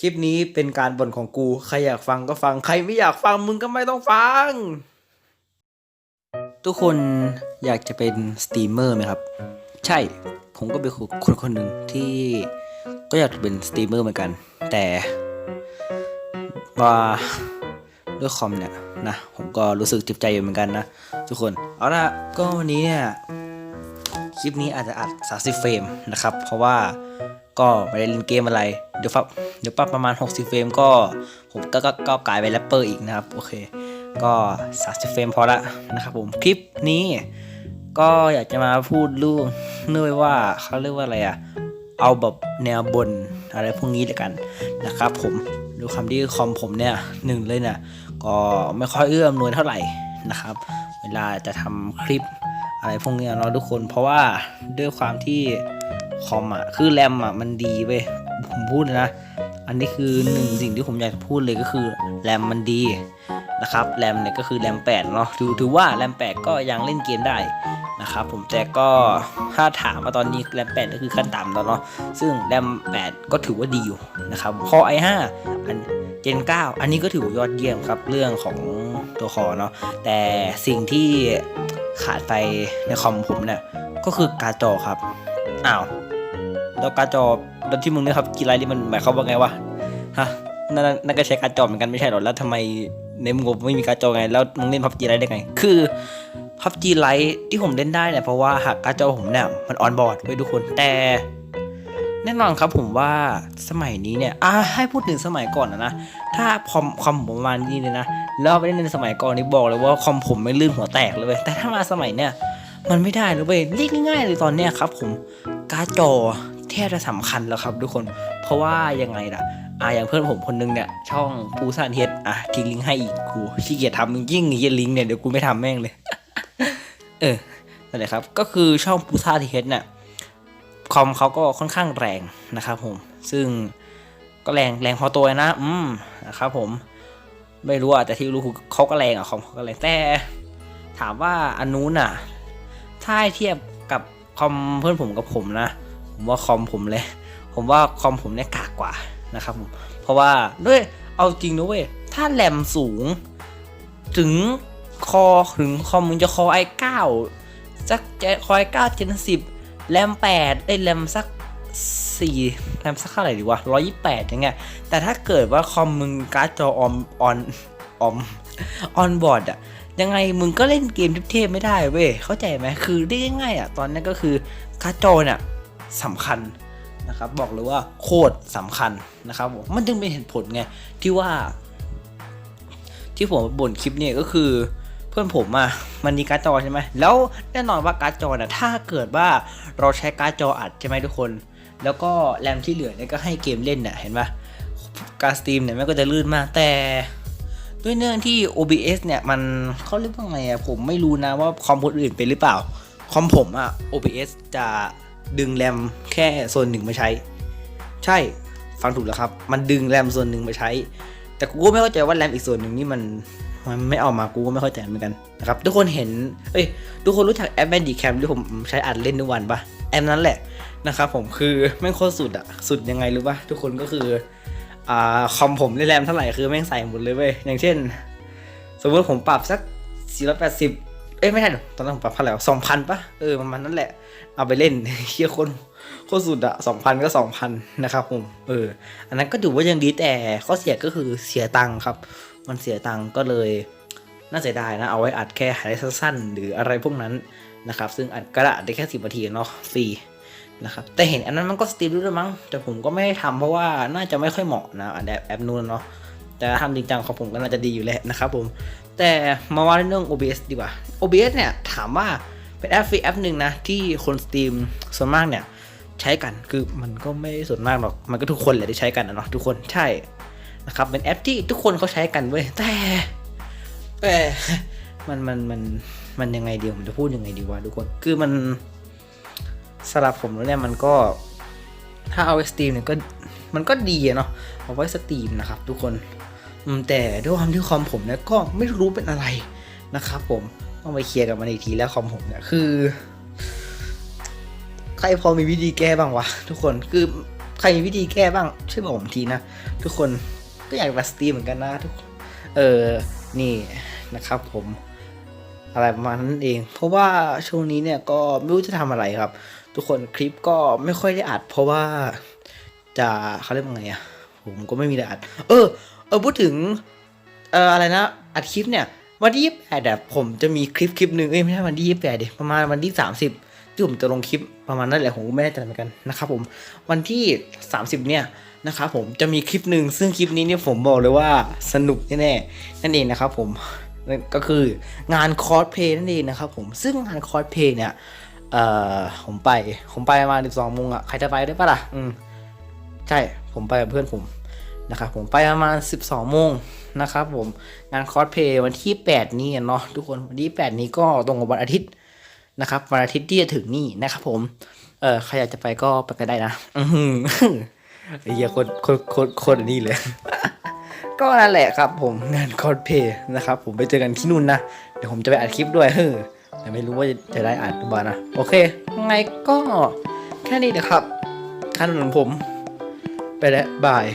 คลิปนี้เป็นการบ่นของกู ใครอยากฟังก็ฟัง ใครไม่อยากฟังมึงก็ไม่ต้องฟัง ทุกคนอยากจะเป็นสตรีมเมอร์ไหมครับ ใช่ ผมก็เป็นคนคนหนึ่งที่ก็อยากจะเป็นสตรีมเมอร์เหมือนกัน แต่ว่าด้วยคอมเนี่ยนะผมก็รู้สึกเจ็บใจอยู่เหมือนกันนะ ทุกคนเอาละก็วันนี้เนี่ยคลิปนี้อาจจะอัด 30 เฟรมนะครับ เพราะว่าก็ไม่ได้เล่นเกมอะไร ดี๋ยวปั๊บเดี๋ยวปั๊บประมาณ 60 เฟรมก็ผมก็ก็ก็กลายเป็นแรปเปอร์อีกนะครับ โอเค ก็ 30 เฟรมพอละนะครับผม คลิปนี้ก็อยากจะมาพูดลูกเนื่อว่าเขาเรียกว่าอะไรอะเอาแบบแนวบนอะไรพวกนี้แล้วกันนะครับผมดูคำที่คอมผมเนี่ยหนึ่งเลยเนี่ยก็ไม่ค่อยเอื้อมหนวยเท่าไหร่นะครับ เวลาจะทำคลิปอะไรพวกนี้เนาะทุกคน เพราะว่าด้วยความที่คอมอะคือแรมอะมันดีเว้ย ผมพูดเลยนะ อันนี้คือหนึ่งสิ่งที่ผมอยากจะพูดเลยก็คือแรมมันดีนะครับแรมเนี่ยก็คือแรม8เนาะถือถือว่าแรม8ก็ยังเล่นเกมได้นะครับผมแต่ก็ถ้าถามว่าตอนนี้แรม8ก็คือขั้นต่ำแล้วเนาะซึ่งแรม8ก็ถือว่าดีอยู่นะครับพอ i5 อันเจน9อันนี้ก็ถือว่ายอดเยี่ยมครับเรื่องของตัวคอเนาะแต่สิ่งที่ขาดไปในคอมผมเนี่ยก็คือการ์ดจอครับอ้าวแล้วการ์ดจอ แล้วที่มึงเนี่ยครับกีฬานี่มันหมายความว่าไงวะฮะนั่นนั่นก็ใช้การ์ดจอเหมือนกันไม่ใช่หรอแล้วทำไมในมึงบไม่มีการ์ดจอไง แล้วมึงเล่นพับจีไรได้ไง คือพับจีไลที่ผมเล่นได้เนี่ยเพราะว่าหากการ์ดจอผมเนี่ยมันออนบอร์ดไว้ทุกคนแต่แน่นอนครับผมว่าสมัยนี้เนี่ยอ่าให้พูดถึงสมัยก่อนนะนะ ถ้าคอมคอมผมประมาณนี้เลยนะ แล้วไปเล่นในสมัยก่อนนี่บอกเลยว่าคอมผมไม่ลื่นหัวแตกเลยเว้ยแต่ถ้ามาสมัยเนี่ยมันไม่ได้เลยเว้ยเรียกง่ายๆเลยตอนเนี้ยครับ ผมการ์ดจอ ทบจะสำคัญแล้วครับทุกคน เพราะว่ายังไงล่ะอ่าอย่างเพื่อนผมคนนึงเนี่ย ช่องปูซานเฮดอะทิ้งลิงก์ให้อีกกูขี้เกียจทำมึงยิ่งเฮียลิงก์เนี่ยเดี๋ยวกูไม่ทำแม่งเลย เออนั่นแหละครับ ก็คือช่องปูซานเฮดเนี่ยคอมเขาก็ค่อนข้างแรงนะครับผม ซึ่งก็แรงแรงพอตัวนะ อืมนะครับผม ไม่รู้อะแต่ที่รู้คือเขาก็แรงอะคอมเขาก็แรงแต่ ถามว่าอันนู้นอะถ้าเทียบกับคอมเพื่อนผมกับผมนะ ผมว่าคอมผมเลย ผมว่าคอมผมเนี่ยกากกว่านะครับผมเพราะว่าด้วยเอาจริงนะเว้ยถ้าแรมสูง ถึงคอถึงคอมมึงจะคอ i9 สักจะคอ i9 Gen 10แรม8ได้แรมสัก4แรมสักเท่าไหร่ดีวะ128อย่างเงี้ยแต่ถ้าเกิดว่าคอมมึงการ์ดจอออมออนออมออนบอร์ดอะยังไงมึงก็เล่นเกมเทพๆไม่ได้เว้ยเข้าใจไหมคือได้ง่ายอะตอนนั้นก็คือการ์ดจอเนี่ย สำคัญนะครับ บอกเลยว่าโคตรสำคัญนะครับผมมันจึงเป็นเหตุผลไงที่ว่า ที่ผมบ่นคลิปเนี่ยก็คือเพื่อนผมอะมันมีการ์ดจอใช่ไหมแล้วแน่นอนว่าการ์ดจอน่ะถ้าเกิดว่าเราใช้การ์ดจออัดใช่ไหมทุกคน แล้วก็แรมที่เหลือเนี่ยก็ให้เกมเล่นเนี่ยเห็นปะการสตรีมเนี่ยมันก็จะลื่นมากแต่ด้วยเนื่องที่ OBS เนี่ยมันเขาเรียกว่าไงอะผมไม่รู้นะว่าคอมคนอื่นเป็นหรือเปล่า คอมผมอะ OBS จะ ดึงแรมแค่ส่วนหนึ่งมาใช้ ใช่ฟังถูกแล้วครับ มันดึงแรมส่วนหนึ่งมาใช้ แต่กูก็ไม่เข้าใจว่าแรมอีกส่วนหนึ่งนี่มันมันไม่เอามากูก็ไม่เข้าใจเหมือนกันนะครับทุกคนเห็นเอ้ยทุกคนรู้จักแอป Bandicam ที่ผมใช้อัดเล่นทุกวันปะแอปนั้นแหละนะครับผมคือแม่งโคตรสุดอะสุดยังไงรู้ปะทุกคนก็คืออ่าคอมผมในแรมเท่าไหร่คือแม่งใส่หมดเลยเว้ยอย่างเช่น สมมติผมปรับสัก 480 เอ้ยไม่ใช่หรอกตอนนั้นผมปรับเท่าไหร่สองพันปะเออประมาณนั้นแหละ เอาไปเล่นเฮียคนโคตรสุดอะสองพันก็สองพันนะครับผมเออ อันนั้นก็ถือว่ายังดีแต่ข้อเสียก็คือเสียตังค์ครับ มันเสียตังค์ก็เลย น่าเสียดายนะ เอาไว้อัดแค่ไฮไลท์สั้นๆ หรืออะไรพวกนั้นนะครับ ซึ่งอัดกระดาษได้แค่สิบนาทีเนาะฟรีนะครับแต่เห็นอันนั้นมันก็สตรีมด้วยมั้ง แต่ผมก็ไม่ได้ทำเพราะว่าน่าจะไม่ค่อยเหมาะนะอันแอปแอปนู้นเนาะแต่ทำจริงจังของผมก็น่าจะดีอยู่แหละนะครับผม แต่มาว่าเรื่อง OBS ดีกว่า OBS เนี่ยถามว่าเป็นแอปฟรีแอปหนึ่งนะ ที่คนสตรีมส่วนมากเนี่ยใช้กันคือมันก็ไม่ส่วนมากหรอก มันก็ทุกคนแหละที่ใช้กันนะเนาะทุกคนใช่นะครับเป็นแอปที่ทุกคนเขาใช้กันเว้ยแต่แต่มันมันมันมันยังไงดีผมจะพูดยังไงดีวะทุกคนคือมันสำหรับผมแล้วเนี่ยมันก็ถ้าเอาไว้สตรีมเนี่ยก็มันก็ดีเนาะเอาไว้สตรีมนะครับทุกคน แต่ด้วยความที่คอมผมเนี่ยก็ไม่รู้เป็นอะไรนะครับผมต้องไปเคลียร์กับมันอีกทีแล้วคอมผมเนี่ยคือ ใครพอมีวิธีแก้บ้างวะทุกคนคือใครมีวิธีแก้บ้างช่วยบอกผมทีนะทุกคนก็อยากมาสตรีมเหมือนกันนะทุกคนเออนี่นะครับผมอะไรประมาณนั้นเอง เพราะว่าช่วงนี้เนี่ยก็ไม่รู้จะทำอะไรครับ ทุกคนคลิปก็ไม่ค่อยได้อัด เพราะว่าจะเขาเรียกว่าไงอะผมก็ไม่มีอะไรอัด เออ เออพูดถึงเอออะไรนะอัดคลิปเนี่ยวันที่ยี่แปดอะผมจะมีคลิปคลิปหนึ่งเอ้ยไม่ใช่วันที่ยี่แปดเดิประมาณวันที่สามสิบที่ผมจะลงคลิปประมาณนั้นแหละผมก็ไม่แน่ใจเหมือนกันนะครับผมวันที่สามสิบเนี่ยนะครับผมจะมีคลิปหนึ่งซึ่งคลิปนี้เนี่ยผมบอกเลยว่าสนุกแน่ๆนั่นเองนะครับผมก็คืองานคอสเพย์นั่นเองนะครับผมซึ่งงานคอสเพย์เนี่ยเอ่อผมไปผมไปประมาณสิบสองโมงอะใครจะไปได้ปะล่ะอืมใช่ผมไปกับเพื่อนผม นะครับผมไปประมาณ 12โมงนะครับผมงานคอสเพย์วันที่ 8 นี้เนาะทุกคนวันที่ 8 นี้ก็ตรงกับวันอาทิตย์นะครับวันอาทิตย์ที่จะถึงนี่นะครับผมเออใครอยากจะไปก็ไปกันได้นะอือไอ้เหี้ยคนโคนคนโคนนนี้เลย ก็นั่นแหละครับผมงานคอสเพย์นะครับผมไปเจอกันที่นู่นนะ เดี๋ยวผมจะไปอัดคลิปด้วยเฮ้อแต่ไม่รู้ว่าจะได้อัดหรือเปล่านะ โอเคยังไงก็แค่นี้นะครับท่านของผม ไปแล้วบาย